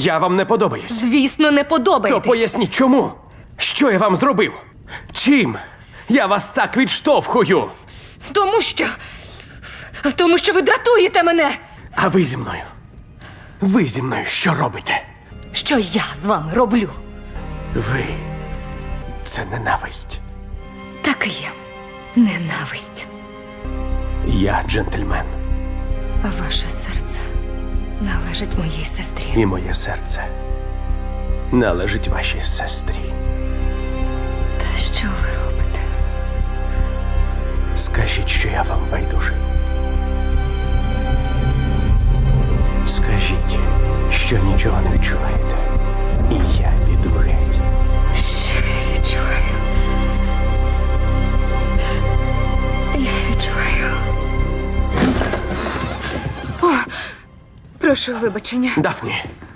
Я вам не подобаюсь. Звісно, не То поясніть чому? Що я вам зробив? Чим? Я вас так відштовхую. Тому що. Тому що ви дратуєте мене. А ви зі мною? Ви зі мною що робите? Що я з вами роблю? Ви. Це ненависть. Так і є. Ненависть. Я джентльмен. А ваше серце належить моїй сестрі. І моє серце належить вашій сестрі. Та що ви робите? Скажіть, що я вам байдужий. Скажіть, що нічого не відчуваєте. І я прошу вибачення. Дафні,